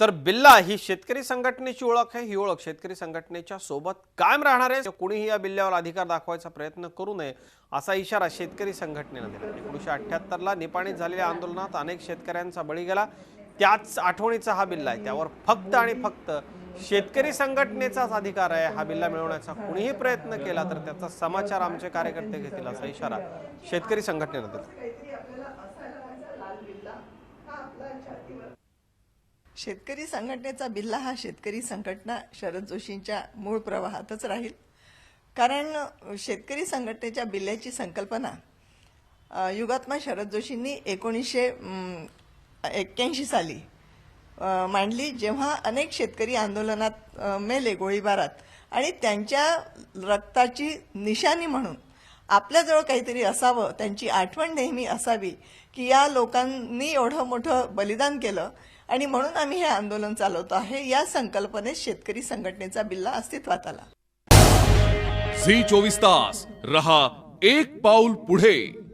तर बिल्ला ही शेतकरी संघटनेची ओळख आहे. ही ओळख शेतकरी संघटनेच्या सोबत कायम राहणार आहे. कुणीही या बिल्ल्यावर अधिकार दाखवायचा प्रयत्न करू नये असा इशारा शेतकरी संघटनेनं दिला. एकोणीसशे अठ्ठ्याहत्तरला निपाणीत झालेल्या आंदोलनात अनेक शेतकऱ्यांचा बळी गेला. त्याच आठवणीचा हा बिल्ला आहे. त्यावर फक्त आणि फक्त शेतकरी संघटनेचाच अधिकार आहे. हा बिल्ला मिळवण्याचा कुणीही प्रयत्न केला तर त्याचा समाचार आमचे कार्यकर्ते घेतील असा इशारा शेतकरी संघटनेनं दिला. शेतकरी संघटनेचा बिल्ला हा शेतकरी संघटना शरद जोशींच्या मूळ प्रवाहातच राहील. कारण शेतकरी संघटनेच्या बिल्ल्याची संकल्पना युगात्मा शरद जोशींनी एकोणीसशे एक्क्याऐंशी साली मांडली. जेव्हा अनेक शेतकरी आंदोलनात मेले गोळीबारात आणि त्यांच्या रक्ताची निशाणी म्हणून आपल्याजवळ काहीतरी असावं त्यांची आठवण नेहमी असावी की या लोकांनी एवढं मोठं बलिदान केलं आणि म्हणून आम्ही हे आंदोलन चालवतो आहे. या संकल्पनेत शेतकरी संघटनेचा बिल्ला अस्तित्वात आला. झी चोवीस तास. रहा एक पाऊल पुढे.